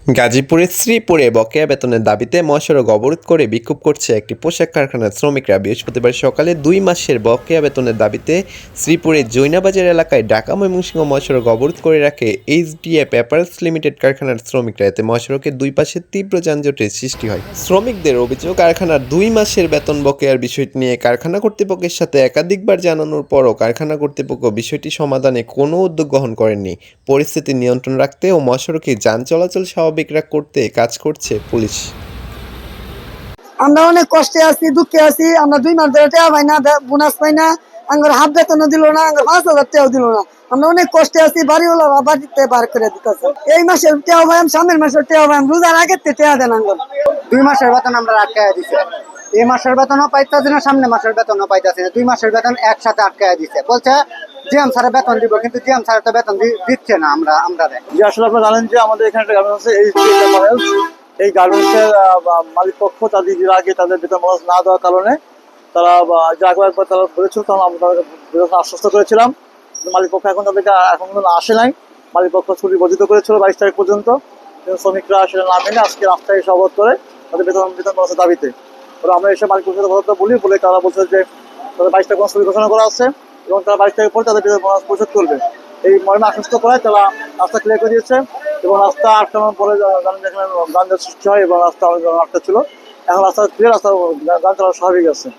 গাজীপুরের শ্রীপুরে বকেয়া বেতনের দাবিতে মহাসড়ক অবরোধ করে বিক্ষোভ করছে একটি পোশাক কারখানার শ্রমিকরা। বৃহস্পতিবার সকালে দুই মাসের বকেয়া বেতনের দাবিতে শ্রীপুরের জৈনাবাজার এলাকায় ঢাকা ময়মনসিংহ মহাসড়ক অবরোধ করে রাখে এইচডিএ পেপারস লিমিটেড কারখানার শ্রমিকরা। এতে মহাসড়কের দুই পাশে তীব্র যানজটের সৃষ্টি হয়। শ্রমিকদের অভিযোগ, কারখানার দুই মাসের বেতন বকেয়ার বিষয়টি নিয়ে কারখানা কর্তৃপক্ষের সাথে একাধিকবার জানানোর পরও কারখানা কর্তৃপক্ষ বিষয়টি সমাধানে কোনো উদ্যোগ গ্রহণ করেননি। পরিস্থিতি নিয়ন্ত্রণ রাখতে ও মহাসড়কে যান চলাচল স্বাভাবিক রাখ করতে কাজ করছে পুলিশ। আমরা অনেক কষ্টে আছি, দুঃখে আছি, আমরা দুই মাস ধরে টেয়া পাই না বোনাস পাই না, আঙ্গুর হাফ বেতনও দিল না, আঙ্গুর পাঁচ হাজার টেয়াও দিল না। আমরা অনেক কষ্টে আছি বাড়িওয়ালারা বাড়িতে বার করে দিতেছে। এই মাসের টেয়া ভাই সামনের মাসের টেয়া ভাই রোজার আগে টেয়া দেন আঙ্গুর। দুই মাসের বেতন আমরা আটকায় দিছে। এই মাসের বেতনও পাইতেছি না সামনে মাসের বেতনও পাইতেছি না, দুই মাসের বেতন একসাথে আটকায় দিছে। বলছে জিএম স্যারের বেতন দিব, কিন্তু জিএম স্যারের তো বেতন দিচ্ছে না আমরা আমরা যে আসলে আপনারা জানেন যে আমাদের এখানে একটা গার্মেন্টস আছে, এই গার্মেন্টসের মালিক পক্ষ তাদের আগে তাদের বেতন বোনাস না দেওয়ার কারণে তারা যে একবার তারা বলেছিল তখন আমরা তাদেরকে আশ্বস্ত করেছিলাম। মালিক পক্ষ এখন তাদেরকে এখন আসে নাই। মালিক পক্ষ ছুটি বর্ধিত করেছিল বাইশ তারিখ পর্যন্ত। শ্রমিকরা সেটা না মেনে আজকে রাস্তায় এসে অবরোধ করে তাদের বেতন বেতন বোনাসের দাবিতে। আমরা এসে মালিক পক্ষের কথা বলি বলে তারা বলছে যে তাদের বাইশ তারিখ বোনাস ছুটি ঘোষণা করা আছে। এবং তারা বাইশ তারিখ পরে তাদের বোনাস পরিশোধ করবে। এই মর্মে আশ্বস্ত করায় তারা রাস্তা ক্লিয়ার করে দিয়েছে এবং রাস্তা আটকানোর পরে যানজট সৃষ্টি হয় এবং রাস্তা অনেক আটকা ছিল, এখন রাস্তা ক্লিয়ার রাস্তা যান চলা স্বাভাবিক আছে।